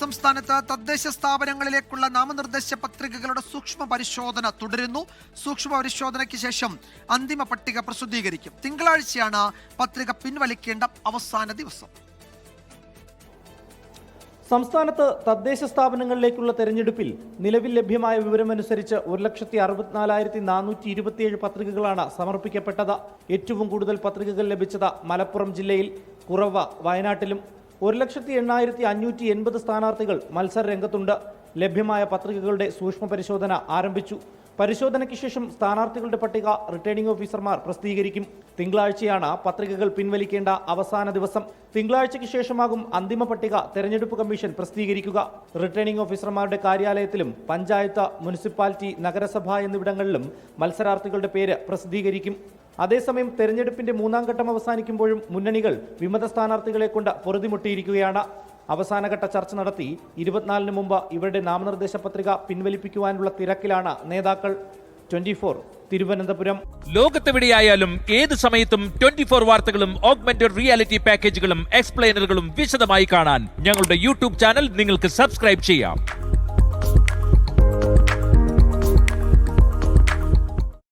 സംസ്ഥാനത്ത് തദ്ദേശ സ്ഥാപനങ്ങളിലേക്കുള്ള നാമനിർദ്ദേശ പത്രികകളുടെ സൂക്ഷ്മ പരിശോധന തുടരുന്നു. സൂക്ഷ്മ പരിശോധനയ്ക്ക് ശേഷം അന്തിമ പട്ടിക പ്രസിദ്ധീകരിക്കും. തിങ്കളാഴ്ചയാണ് പത്രിക പിൻവലിക്കേണ്ട അവസാന ദിവസം. സംസ്ഥാനത്ത് തദ്ദേശ സ്ഥാപനങ്ങളിലേക്കുള്ള തെരഞ്ഞെടുപ്പിൽ നിലവിൽ ലഭ്യമായ വിവരമനുസരിച്ച് ഒരു ലക്ഷത്തി അറുപത്തിനാലായിരത്തി നാനൂറ്റി ഇരുപത്തിയേഴ് പത്രികകളാണ് സമർപ്പിക്കപ്പെട്ടത്. ഏറ്റവും കൂടുതൽ പത്രികകൾ ലഭിച്ചത് മലപ്പുറം ജില്ലയിൽ കുറവ് വയനാട്ടിലും ഒരു ലക്ഷത്തി എണ്ണായിരത്തി അഞ്ഞൂറ്റി എൺപത് സ്ഥാനാർത്ഥികൾ മത്സര രംഗത്തുണ്ട് ലഭ്യമായ പത്രികകളുടെ സൂക്ഷ്മ പരിശോധന ആരംഭിച്ചു. പരിശോധനയ്ക്ക് ശേഷം സ്ഥാനാർത്ഥികളുടെ പട്ടിക റിട്ടേണിംഗ് ഓഫീസർമാർ പ്രസിദ്ധീകരിക്കും. തിങ്കളാഴ്ചയാണ് പത്രികകൾ പിൻവലിക്കേണ്ട അവസാന ദിവസം. തിങ്കളാഴ്ചയ്ക്ക് ശേഷമാകും അന്തിമ പട്ടിക തെരഞ്ഞെടുപ്പ് കമ്മീഷൻ പ്രസിദ്ധീകരിക്കുക. റിട്ടേണിംഗ് ഓഫീസർമാരുടെ കാര്യാലയത്തിലും പഞ്ചായത്ത് മുനിസിപ്പാലിറ്റി നഗരസഭ എന്നിവിടങ്ങളിലും മത്സരാർത്ഥികളുടെ പേര് പ്രസിദ്ധീകരിക്കും. അതേസമയം തെരഞ്ഞെടുപ്പിന്റെ മൂന്നാം ഘട്ടം അവസാനിക്കുമ്പോഴും മുന്നണികൾ വിമത സ്ഥാനാർത്ഥികളെ കൊണ്ട് പൊറുതിമുട്ടിയിരിക്കുകയാണ്. അവസാനഘട്ട ചർച്ച നടത്തി ഇരുപത്തിനാലിന് മുമ്പ് ഇവരുടെ നാമനിർദ്ദേശ പത്രിക പിൻവലിപ്പിക്കുവാനുള്ള തിരക്കിലാണ് നേതാക്കൾ. ട്വന്റി തിരുവനന്തപുരം. ലോകത്തെവിടെയായാലും ഏത് സമയത്തും ട്വന്റി ഫോർ വാർത്തകളും ഓഗ്മെന്റഡ് റിയാലിറ്റി പാക്കേജുകളും എക്സ്പ്ലെയിനറുകളും വിശദമായി കാണാൻ ഞങ്ങളുടെ യൂട്യൂബ് ചാനൽ നിങ്ങൾക്ക് സബ്സ്ക്രൈബ് ചെയ്യാം.